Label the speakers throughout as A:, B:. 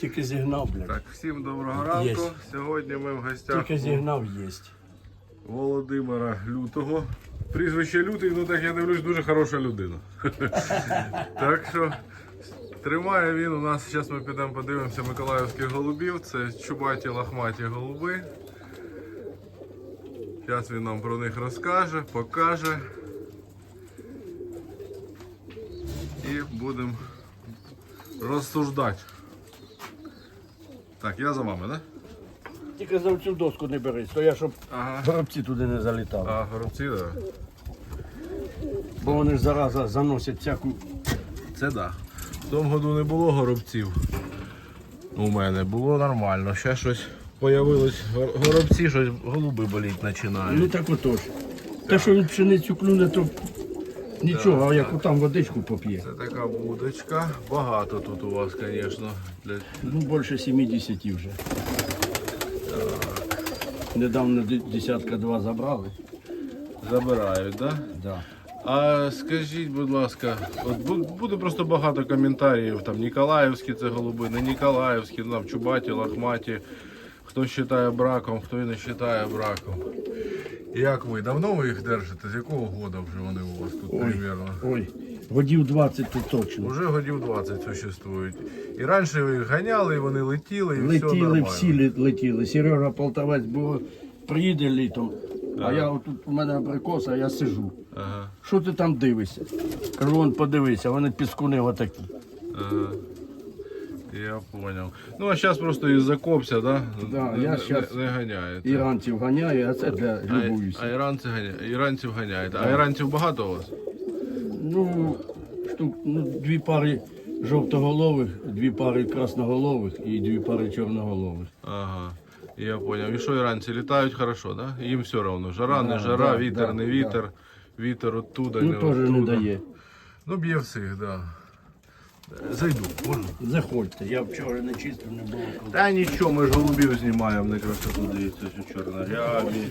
A: Тільки зігнав, блядь.
B: Так, всім доброго ранку.
A: Єсть.
B: Сьогодні ми в гостях
A: Тільки зігнав єсть.
B: Володимира Лютого. Прізвище Лютий, ну так я дивлюсь, дуже хороша людина. так що тримає він у нас. Зараз ми підемо подивимося Миколаївських голубів. Це чубаті лахматі голуби. Зараз він нам про них розкаже, покаже. І будемо розсуждати. Так, я за вами, так? Да?
A: Тільки за цю доску не бери, то я щоб
B: Ага.
A: горобці туди не залітали.
B: А, горобці, так. Да.
A: Бо вони ж зараза заносять всяку.
B: Це да. В тому году не було горобців. У мене було нормально. Ще щось появилось. гор- Горобці, щось голуби боліть починають.
A: Ну так отож. Те, що він пшеницю клюне, то нічого, а як там водичку поп'є.
B: Це така будочка. Багато тут у вас, звісно. Для...
A: Ну, більше 70 вже. Недавно десятка два забрали.
B: Забирають, так? Да?
A: Да.
B: А скажіть, будь ласка, от буде просто багато коментарів. Там Ніколаївські це голуби, не Ніколаївські, там Чубаті, Лахматі. Хто вважає браком, хто і не вважає браком. Як ви? Давно ви їх держите? З якого года вже вони у вас тут примерно?
A: Ой, годів 20 тут точно.
B: Уже годів 20 существують. І раніше ви їх ганяли, і вони летіли, і все
A: Летіли,
B: нормально.
A: всі летіли. Сережа Полтавець було, приїде літом, а я отут у мене абрикос, а я сижу.
B: Ага,
A: Що ти там дивишся? Кажу, вон подивися, вони піскуни отакі.
B: ага. Я понял. Ну а зараз просто із-за копся, да?
A: Да,
B: не,
A: я
B: не-
A: щас
B: не ганяєте.
A: Іранців ганяю, а це для
B: А, а
A: любуюся.
B: іранці ганя... іранців ганяєте. А іранців багато у вас?
A: Ну, штук, ну, дві пари жовтоголових, дві пари красноголових і дві пари чорноголових.
B: Ага. Я понял. І що іранці літають хорошо, да? Їм все одно. Жара, не
A: Да,
B: жара,
A: да,
B: вітер,
A: да,
B: не
A: да.
B: вітер. Вітер оттуда,
A: Ну,
B: не
A: теж не
B: оттуда.
A: дає.
B: Ну, б'є всіх, да. Зайду, можна?
A: Заходьте, я вчора не чистив, не було коли.
B: Та нічого, ми ж голубів знімаємо, на красоту дивіться, що чорнорябі.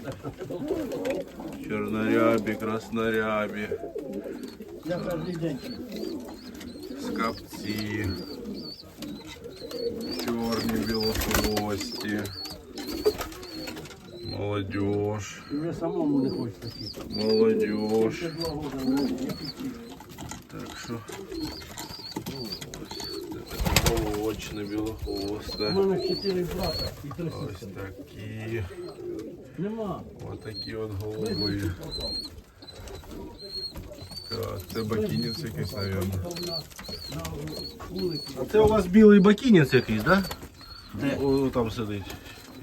B: Чорнорябі, краснорябі,
A: Я кожен день.
B: скапці, чорні білохвості, молодіж,
A: Ви самому не хочете такі.
B: молодіж.
A: Ще два года не можна.
B: Так що ось Молочне
A: У
B: білохвосте.
A: мене чотири брата і три
B: Ось такі.
A: Нема.
B: Ось такі от голуби. Так, це бакінець якийсь, мабуть. А це у вас білий бакінець якийсь, так?
A: Де?
B: Да? О, там сидить.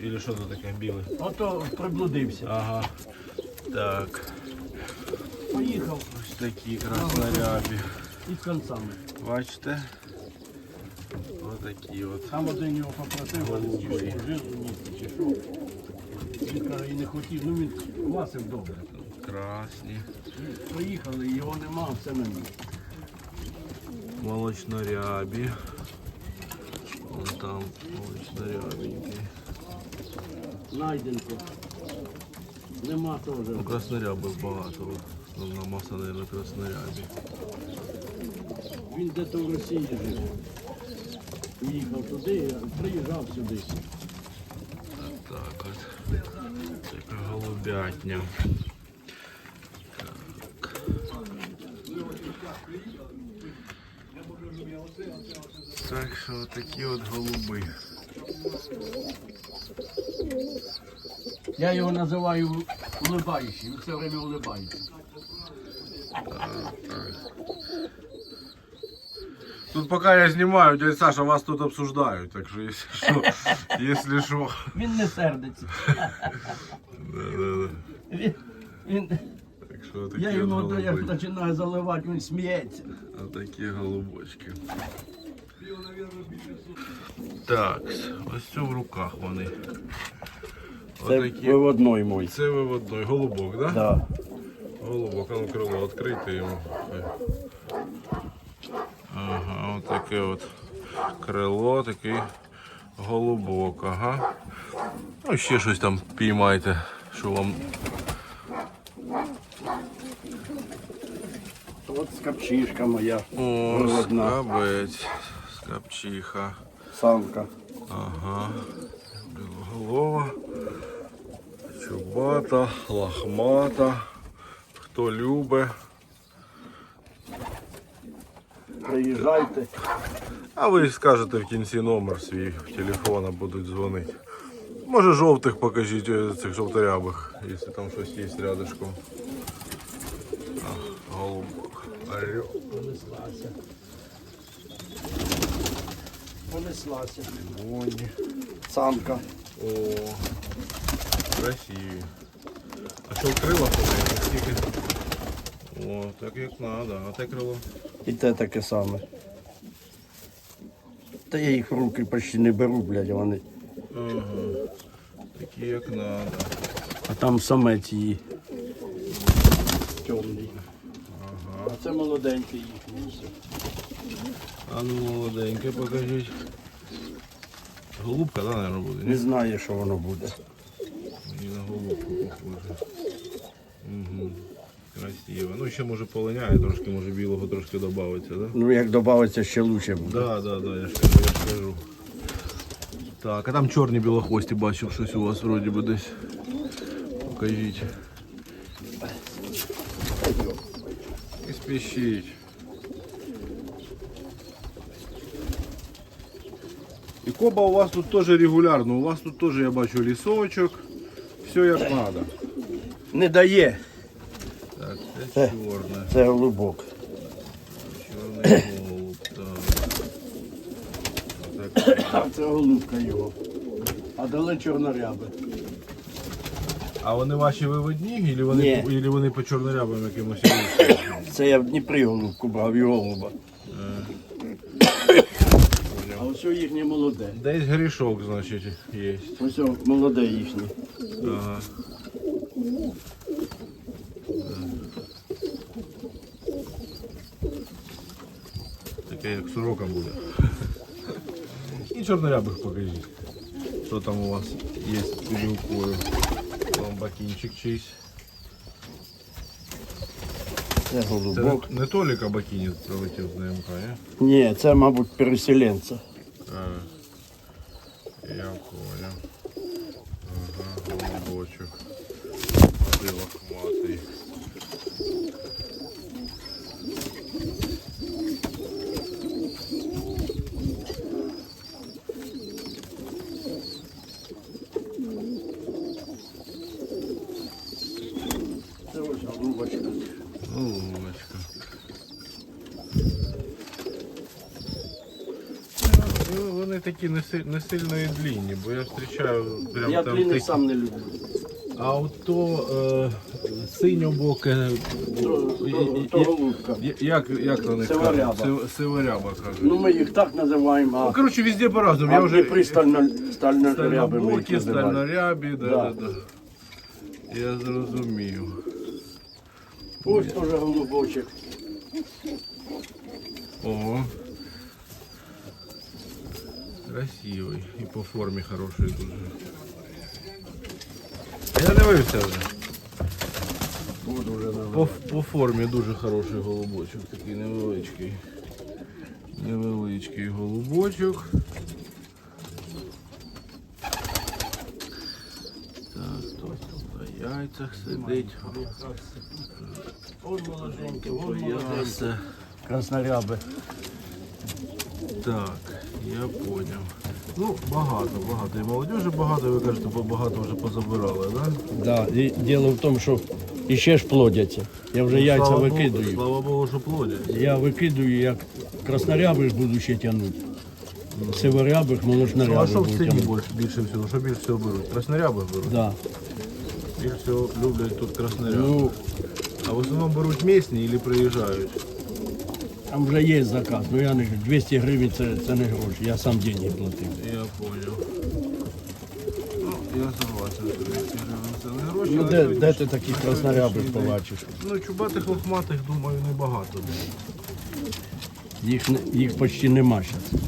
B: Или що це таке біле?
A: Ото приблудився.
B: Ага. Так.
A: Поїхав
B: Ось такі краснорябі.
A: із концами.
B: Бачите? Ось такі от.
A: Там один його попросив,
B: Голубий.
A: чи що, жив місті, чи що. Він каже, і не хотів, ну він квасив добре.
B: Красні.
A: Поїхали, його нема, все на місці.
B: Молочнорябі. Вон там молочнорябенький.
A: Найденко. Нема теж.
B: Ну, краснорябих багато. Основна маса, мабуть, краснорябі.
A: Він десь в Росії жив. Їхав туди, приїжджав сюди.
B: Так от. Така голубятня. Так. Так що такі от голуби.
A: Я його називаю улибаючий, він все время улибається.
B: Тут пока я снимаю, дядя Саша, вас тут обсуждают, так что если что, если что.
A: Він не сердиться. Він, він,
B: Так що такі
A: я
B: от
A: йому як
B: голуби.
A: починаю заливати, він сміється.
B: Отакі голубочки. Так, ось це в руках вони.
A: Це
B: Отакі.
A: виводной мой.
B: Це виводной голубок, да?
A: Да.
B: Голубок, а ну крило відкрите йому. Ага, отаке от крило, такий голубок, ага. Ну, ще щось там піймайте, що вам.
A: От скапчишка моя.
B: О, скабець, скапчиха.
A: Самка.
B: Ага. Білоголова. Чубата, лахмата. Хто любить.
A: Приїжджайте.
B: А ви скажете в кінці номер свій телефона будуть дзвонити. Може жовтих покажіть е, цих жовторябих, якщо там щось є рядышком. Голубок.
A: Понеслася. Понеслася.
B: Лимонні.
A: Самка.
B: О, красиві. А що крила? Скільки? О, так як треба. А те крило?
A: І те таке саме. Та я їх в руки почти не беру, блядь, вони.
B: Ага. Такі як треба.
A: А там самець її. Темний. А це молоденький все.
B: А ну молоденьке покажіть. Голубка, да, наверное, буде?
A: Не знає, що воно буде.
B: І на голубку похоже. Красиво. Ну ще може полиняє трошки, може білого трошки додається, да?
A: Ну як додається, ще краще буде.
B: Да, да, да, я ж кажу, я ж кажу. Так, а там чорні білохвості бачив, щось у вас вроді би десь. Покажіть. І спішіть. І коба у вас тут теж регулярно, у вас тут теж я бачу лісочок. Все як треба.
A: Не дає.
B: Це чорне.
A: Це голубок.
B: Чорний голуб, так.
A: А це голубка його. А дали чорноряби.
B: А вони ваші виводні, або вони,
A: Ні.
B: ілі вони по чорнорябам якимось?
A: Це я в Дніпрі голубку брав і голуба. А ось їхнє молоде.
B: Десь грішок, значить, є.
A: Ось молоде їхнє.
B: Ага. Таке як сорока буде. І чорнорябих покажіть. Що там у вас є під рукою? Вам бакінчик чийсь.
A: Це
B: Це
A: голубок.
B: не, не Толіка Бакінець прилетів з НМК, ні?
A: Ні, це, мабуть, переселенця.
B: А, я понял. Ага, голубочок. А ти лохматий. Такі не, си- не сильно і длінні, бо я зустрічаю прям
A: Я
B: там
A: длинний
B: такі.
A: сам не люблю.
B: А от то е, синьобоке.
A: То, то, то голубка.
B: Я- Як, як на них
A: Сиворяба.
B: кажуть? Сиворяба кажуть.
A: Ну ми їх так називаємо,
B: Ну,
A: а,
B: коротше, везде по-разному.
A: а
B: Я вже
A: Дніпрі стально, їх
B: стальнобокі,
A: називаємо.
B: стальнорябі, да,
A: Да.
B: да. да. Я зрозумів.
A: Ось теж голубочок.
B: О. Красивий. І по формі хороший дуже. Я дивився вже. По, по формі дуже хороший голубочок, такий невеличкий. Невеличкий голубочок. Так, хто тут на яйцях сидить?
A: Он молоденький, он
B: Боявся.
A: Красноряби.
B: Так, я поняв. Ну, багато, багато. І молодежі багато, ви кажете, бо багато вже позабирали, так? Да?
A: Да, і діло в тому, що іще ж плодяться. Я вже яйця
B: Ну, слава
A: викидую.
B: Богу, слава Богу, що плодять.
A: Я викидую, як краснорябих буду ще тягнути. Сиворябих,
B: Ну, а що в
A: буду
B: ціні
A: тягнути.
B: більше, більше всього? Що більше всього беруть? Красноряби беруть?
A: Да.
B: Більше всього люблять тут красноряби.
A: Ну,
B: А в основному беруть місні і приїжджають.
A: Там вже є заказ, ну я не 200 гривень це, це не гроші, я сам деньги платив.
B: Я понял. Ну, я согласен, що 200 гривень це не гроші.
A: Ну де,
B: сьогодні-
A: де ти таких
B: на
A: краснорябих побачиш?
B: Ну, чубатих лохматих, думаю, небагато.
A: Їх, не- їх почти нема зараз.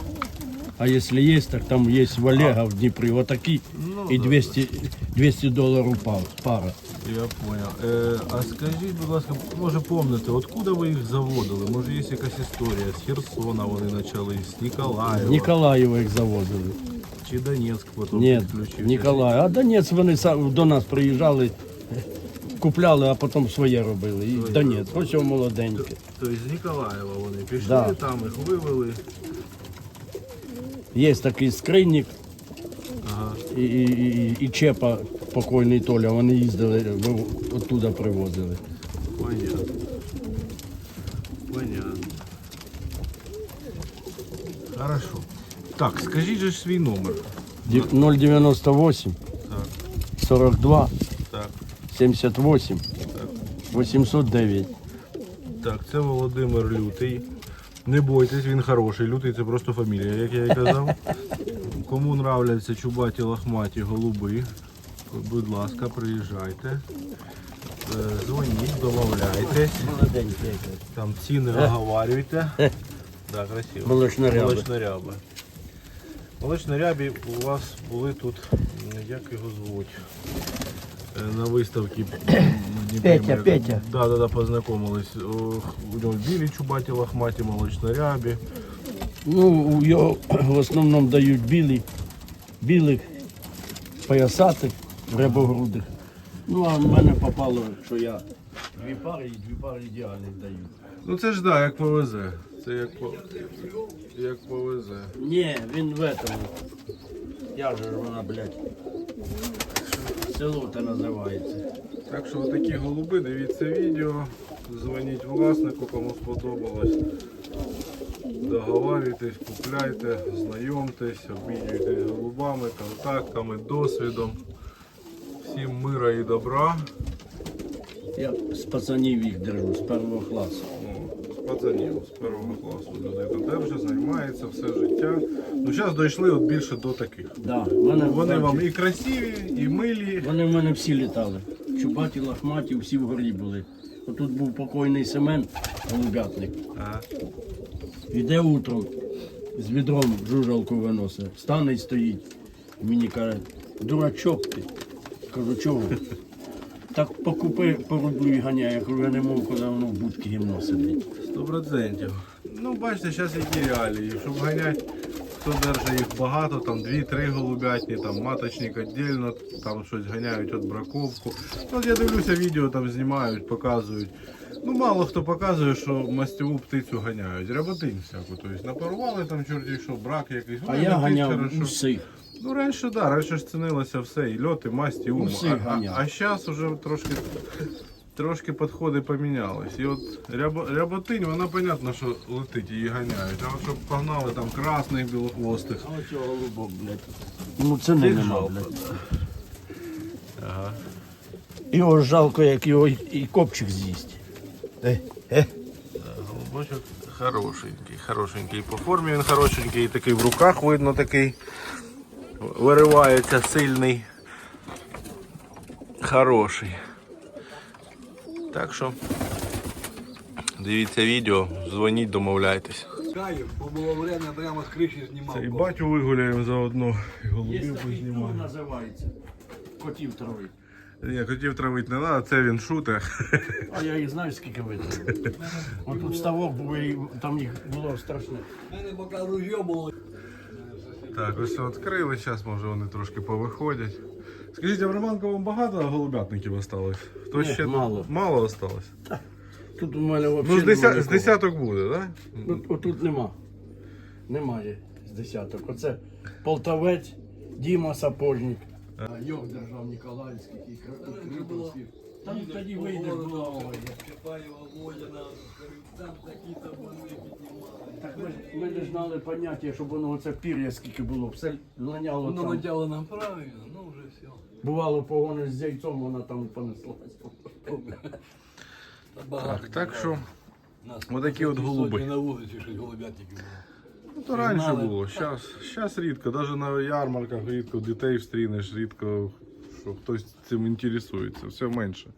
A: А якщо є, так там є в Олега в Дніпрі, отакі
B: Ну,
A: і
B: да.
A: 200, 200 доларів пар- пара.
B: Я понял. Е, а скажіть, будь ласка, може помните, откуда ви їх заводили? Може є якась історія? З Херсона вони почали, з Ніколаєва
A: Ніколаєва їх завозили.
B: чи Донецьк потім
A: Ні,
B: підключився?
A: Ніколай. А Донець вони сам до нас приїжджали, купляли, а потім своє робили. І Донець, ось його молоденьке.
B: Тобто з Ніколаєва вони пішли,
A: Да.
B: там їх вивели.
A: Є такий скринник
B: Ага.
A: і, і, і, і Чепа, покойний Толя, вони їздили, ви- оттуда привозили.
B: Понятно. Понятно. Хорошо. Так, скажіть же ж свій номер.
A: 098
B: Так,
A: 42
B: так,
A: 78 809.
B: так, це Володимир Лютий. Не бойтесь, він хороший. Лютий це просто фамілія, як я і казав. Кому нравляться чубаті лохматі голуби, будь ласка, приїжджайте. Е, Дзвоніть, домовляйтесь. Там ціни оговарюйте. Да, красиво.
A: Молочноряби.
B: Молочноряби. Молочнорябі у вас були тут, як його звуть? Е, На виставці.
A: Петя, Петя.
B: Да, да, да, познайомились. У нього білі чубаті лохматі, молочнорябі.
A: Ну, його в основному дають білі, білих, поясатих, рябогрудих. Ну, а в мене попало, що я дві пари і дві пари ідеальних даю.
B: Ну це ж да, як повезе. Це як, по... як повезе.
A: Ні, він в этому. Я же ж вона, блядь. Село те називається.
B: Так що такі голуби, дивіться відео, дзвоніть власнику, кому сподобалось. Договарюйтесь, купляйте, знайомтесь, обмінюйтесь голубами, контактами, досвідом. Всім мира і добра.
A: Я з пацанів їх держу, з першого класу.
B: Ну, з пацанів з першого класу людина держить, займається все життя. Ну зараз дійшли от більше до таких.
A: Да, мене,
B: Вони вам і красиві, і милі.
A: Вони в мене всі літали. Чубаті, лахматі, всі вгорі були. Отут був покойний Семен, голубятник.
B: Ага.
A: Іде утром, з відром жужалку виносить, стане і стоїть. Мені каже, дурачок ти. Кажу, чого? Так покупи порублю і ганяй. Я кажу, я не можу, коли воно в будці гімно сидить.
B: Сто процентів. Ну, бачите, зараз які реалії. Щоб ганяти, хто держить їх багато, там 2-3 голубятні, там маточник віддільно, там щось ганяють от браковку. Ну, От я дивлюся, відео там знімають, показують. Ну, мало хто показує, що мастьову птицю ганяють. Ряботинь всяку. Тобто напарували там чорті, що брак якийсь.
A: А
B: Ой,
A: я
B: летить
A: ганяв
B: хорошо. Ну, раніше, да, раніше ж цінилося все, і льот, і масть, і ум. А, а,
A: ганяв.
B: а зараз вже трошки, трошки підходи помінялись. І от рябо, ряботинь, вона понятно, що летить, її ганяють. А от щоб погнали там красних білохвостих.
A: А цього голубок, блядь. Ну це не
B: Їх
A: нема,
B: жалко.
A: блядь.
B: Ага.
A: Його жалко, як його і- і копчик з'їсть. Е, е.
B: Голубочок хорошенький, хорошенький по формі він хорошенький, і такий в руках видно такий. Виривається сильний. Хороший. Так що дивіться відео, дзвоніть, домовляйтесь.
C: Бо було время прямо з криші знімав.
B: Це і батю вигуляємо заодно, і голубів познімаємо.
A: називається. Котів травить.
B: Ні, хотів травити не треба, це він шуте.
A: А я їх знаю, скільки витравив. От тут ставок був, там їх було страшне.
C: У мене поки ружьо було.
B: Так, ось відкрили, зараз може вони трошки повиходять. Скажіть, а в Романковому багато голубятників осталось? Хто
A: Ні,
B: ще
A: мало.
B: Мало осталось?
A: Тут у мене взагалі
B: Ну, з, деся... з десяток буде, так? Да?
A: Тут, отут нема. Немає з десяток. Оце Полтавець, Діма Сапожник. Йох держав Ніколаївський і Криповський. Там тоді вийде було.
C: Чапаєва Водяна, там такі-то вони піднімали.
A: Так ми, ж- ми не знали поняття, щоб воно оце пір'я скільки було. Все ланяло
C: Воно
A: там.
C: летяло нам правильно, ну вже все.
A: Бувало погони з яйцом, вона там понеслась.
C: Та багато.
B: Так, так що,
C: Нас
B: отакі от
C: сотні
B: голуби.
C: на вулиці щось голубятників було.
B: Ну, то раніше було. Зараз рідко, навіть на ярмарках рідко дітей встрінеш, рідко, що хтось цим інтересується, все менше.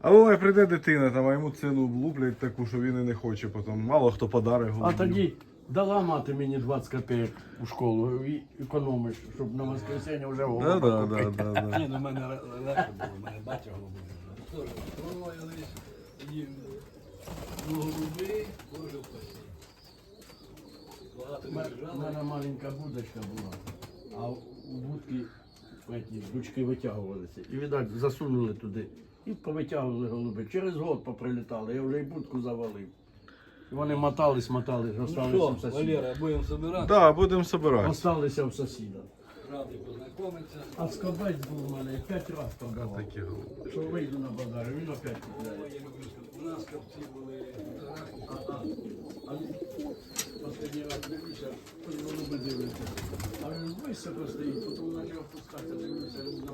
B: А буває, прийде дитина, там, а йому ціну влуплять таку, що він і не хоче потім. Мало хто подарить
A: А
B: голубів.
A: тоді Дала мати мені 20 копійок у школу і економиш, щоб на воскресенье вже
B: Да,
A: голуба
B: да,
A: купити.
B: да, да, да.
C: Ні, ну в мене ре- легше було, в мене батя голубий. Строїлись, їм ну, голуби, боже. Багато
A: У мене- У мене маленька будочка була, а у будки эти, ручки витягувалися. І, видать, засунули туди і повитягували голуби. Через год поприлітали, я вже і будку завалив. І вони мотались, мотались,
C: Ну
A: осталися в сусіда.
C: Валера, будемо збирати,
B: Да, будемо збирати.
A: Осталися в сусіда.
C: радий познайомитися.
A: А скобець був у мене, я п'ять разів продавав.
B: Такі голуби.
A: Що вийду на базар, він опять купляє.
C: У нас копці були.
A: А, а, а останній раз дивлюся, воно би дивитися. А він високо стоїть, потім почав пускати, дивлюся, він на